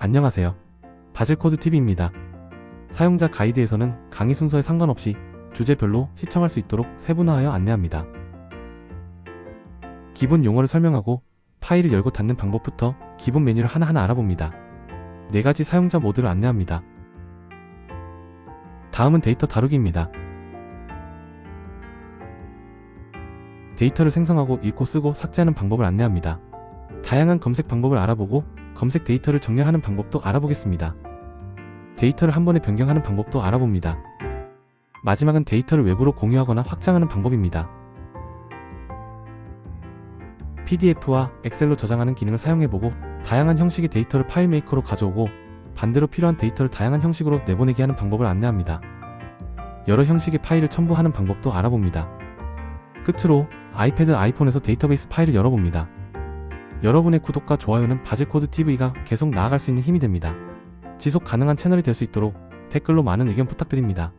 안녕하세요. 바질코드TV입니다. 사용자 가이드에서는 강의 순서에 상관없이 주제별로 시청할 수 있도록 세분화하여 안내합니다. 기본 용어를 설명하고 파일을 열고 닫는 방법부터 기본 메뉴를 하나하나 알아봅니다. 네 가지 사용자 모드를 안내합니다. 다음은 데이터 다루기입니다. 데이터를 생성하고 읽고 쓰고 삭제하는 방법을 안내합니다. 다양한 검색 방법을 알아보고 검색 데이터를 정렬하는 방법도 알아보겠습니다. 데이터를 한 번에 변경하는 방법도 알아봅니다. 마지막은 데이터를 외부로 공유하거나 확장하는 방법입니다. PDF와 엑셀로 저장하는 기능을 사용해보고 다양한 형식의 데이터를 파일 메이커로 가져오고 반대로 필요한 데이터를 다양한 형식으로 내보내게 하는 방법을 안내합니다. 여러 형식의 파일을 첨부하는 방법도 알아봅니다. 끝으로 아이패드, 아이폰에서 데이터베이스 파일을 열어봅니다. 여러분의 구독과 좋아요는 바질코드 TV가 계속 나아갈 수 있는 힘이 됩니다. 지속 가능한 채널이 될 수 있도록 댓글로 많은 의견 부탁드립니다.